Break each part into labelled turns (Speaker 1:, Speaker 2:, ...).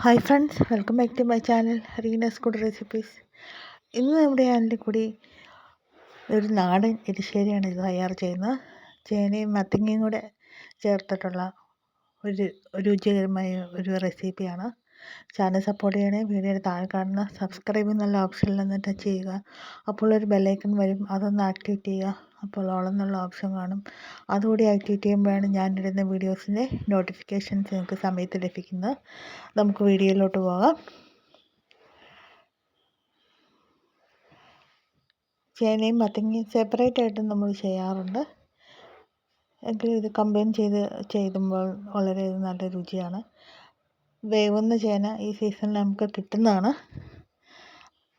Speaker 1: Hi friends welcome back to my channel Reena's good recipes ഇന്ന് നമ്മുടെ ചാനലിൽ കൂടി ഒരു നാടൻ എരിശ്ശേരിയാണ് ഇത് തയ്യാർ ചെയ്യുന്നത്. ചേനയും മത്തങ്ങയും കൂടെ ചേർത്തിട്ടുള്ള ഒരു രുചികരമായ ഒരു റെസിപ്പിയാണ്. ചാനൽ സപ്പോർട്ട് ചെയ്യണേ വീഡിയോയുടെ താഴെ കാണുന്ന സബ്സ്ക്രൈബ് എന്നുള്ള ഓപ്ഷനിൽ ഒന്ന് ടച്ച് ചെയ്യുക. അപ്പോൾ ഒരു ബെല്ലൈക്കൺ വരും അതൊന്ന് ആക്ടിവേറ്റ് ചെയ്യുക. അപ്പോൾ ഓൾ എന്നുള്ള ഓപ്ഷൻ കാണും. അതുകൂടി ആക്ടിവേറ്റ് ചെയ്യുമ്പോഴാണ് ഞാനിടുന്ന വീഡിയോസിന്റെ നോട്ടിഫിക്കേഷൻസ് നിങ്ങൾക്ക് സമയത്ത് ലഭിക്കുന്നത്. നമുക്ക് വീഡിയോയിലോട്ട് പോകാം. ചേനയും മത്തങ്ങയും സെപ്പറേറ്റ് ആയിട്ട് നമ്മൾ ചെയ്യാറുണ്ട്. എങ്കിലും ഇത് കമ്പൈൻ ചെയ്ത് ചെയ്യുമ്പോൾ വളരെ നല്ല രുചിയാണ്. വേവുന്ന ചേന ഈ സീസണിൽ നമുക്ക് കിട്ടുന്നതാണ്.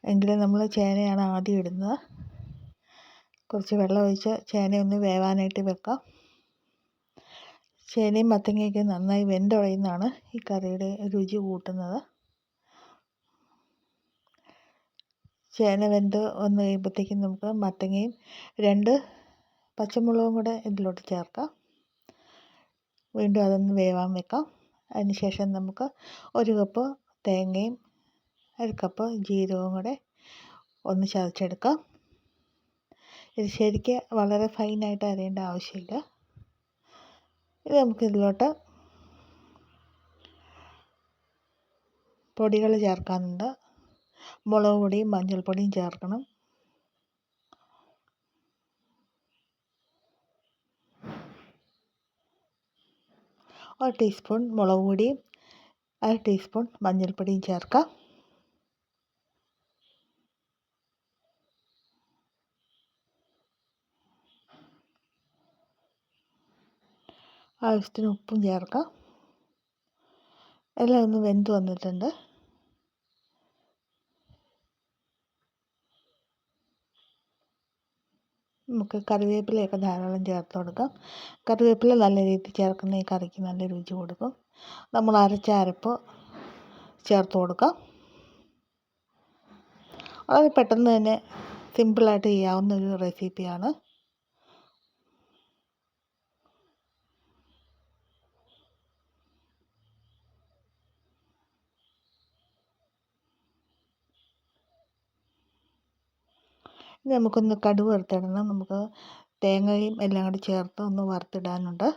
Speaker 1: എങ്കിലും നമ്മൾ ചേനയാണ് ആദ്യം ഇടുന്നത്. കുറച്ച് വെള്ളമൊഴിച്ച് ചേനയൊന്ന് വേവാനായിട്ട് വെക്കാം. ചേനയും മത്തങ്ങയൊക്കെ നന്നായി വെന്തുടയുന്നതാണ് ഈ കറിയുടെ രുചി കൂട്ടുന്നത്. ചേന വെന്ത് വന്ന് കഴിയുമ്പോഴത്തേക്കും നമുക്ക് മത്തങ്ങയും രണ്ട് പച്ചമുളകും കൂടെ ഇതിലോട്ട് ചേർക്കാം. വീണ്ടും അതൊന്ന് വേവാൻ വെക്കാം. അതിനുശേഷം നമുക്ക് ഒരു കപ്പ് തേങ്ങയും അര കപ്പ് ജീരകവും കൂടെ ഒന്ന് ചതച്ചെടുക്കാം. ഇത് ശരിക്ക് വളരെ ഫൈനായിട്ട് അരയേണ്ട ആവശ്യമില്ല. ഇത് നമുക്ക് ഇതിലോട്ട് പൊടികൾ ചേർക്കാനുണ്ട്. മുളക് പൊടിയും മഞ്ഞൾപ്പൊടിയും ചേർക്കണം. ഒരു ടീസ്പൂൺ മുളക് പൊടിയും അര ടീസ്പൂൺ മഞ്ഞൾപ്പൊടിയും ചേർക്കാം. ആവശ്യത്തിന് ഉപ്പും ചേർക്കാം. എല്ലാം ഒന്ന് വെന്ത് വന്നിട്ടുണ്ട്. നമുക്ക് കറിവേപ്പിലയൊക്കെ ധാരാളം ചേർത്ത് കൊടുക്കാം. കറിവേപ്പില നല്ല രീതിയിൽ ചേർക്കുന്ന ഈ കറിക്ക് നല്ല രുചി കൊടുക്കും. നമ്മൾ അരച്ച അരപ്പ് ചേർത്ത് കൊടുക്കാം. വളരെ പെട്ടെന്ന് തന്നെ സിമ്പിളായിട്ട് ചെയ്യാവുന്ന ഒരു റെസിപ്പിയാണ്. ഇനി നമുക്കൊന്ന് കടുക് വറുത്തിടണം. നമുക്ക് തേങ്ങയും എല്ലാം കൂടി ചേർത്ത് ഒന്ന് വറുത്തിടാനുണ്ട്.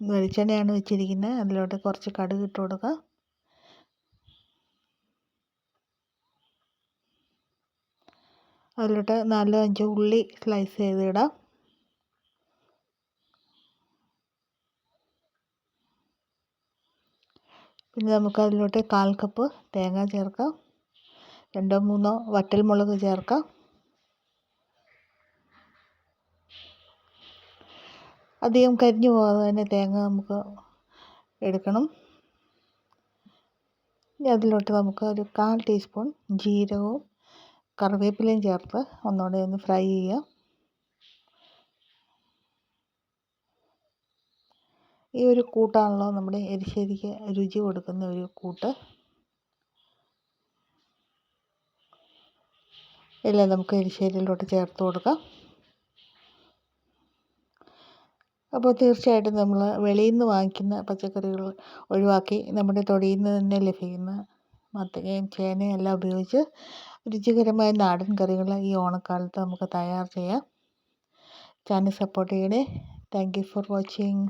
Speaker 1: വെളിച്ചെണ്ണയാണ് വെച്ചിരിക്കുന്നത് അതിലോട്ട് കുറച്ച് കടുക് ഇട്ട് കൊടുക്കുക അതിലോട്ട് നാലോ അഞ്ചോ ഉള്ളി സ്ലൈസ് ചെയ്ത് ഇടാം പിന്നെ നമുക്ക് അതിലോട്ട് കാൽ കപ്പ് തേങ്ങ ചേർക്കാം. രണ്ടോ മൂന്നോ വറ്റൽമുളക് ചേർക്കാം. അധികം കരിഞ്ഞു പോകാതെ തന്നെ തേങ്ങ നമുക്ക് എടുക്കണം. ഇനി അതിലോട്ട് നമുക്ക് ഒരു കാൽ ടീസ്പൂൺ ജീരകവും കറിവേപ്പിലയും ചേർത്ത് ഒന്നുകൂടെ ഒന്ന് ഫ്രൈ ചെയ്യുക ഈ ഒരു കൂട്ടാണല്ലോ നമ്മുടെ എരിശ്ശേരിക്ക് രുചി കൊടുക്കുന്ന ഒരു കൂട്ട്. എല്ലാം നമുക്ക് എരിശ്ശേരിയിലോട്ട് ചേർത്ത് കൊടുക്കാം. അപ്പോൾ തീർച്ചയായിട്ടും നമ്മൾ വെളിയിൽ നിന്ന് വാങ്ങിക്കുന്ന പച്ചക്കറികൾ ഒഴിവാക്കി നമ്മുടെ തൊടിയിൽ നിന്ന് തന്നെ ലഭിക്കുന്ന മത്തങ്ങയും ചേനയും എല്ലാം ഉപയോഗിച്ച് രുചികരമായ നാടൻ കറികൾ ഈ ഓണക്കാലത്ത് നമുക്ക് തയ്യാർ ചെയ്യാം. ചാനൽ സപ്പോർട്ട് ചെയ്യണേ. Thank you for watching.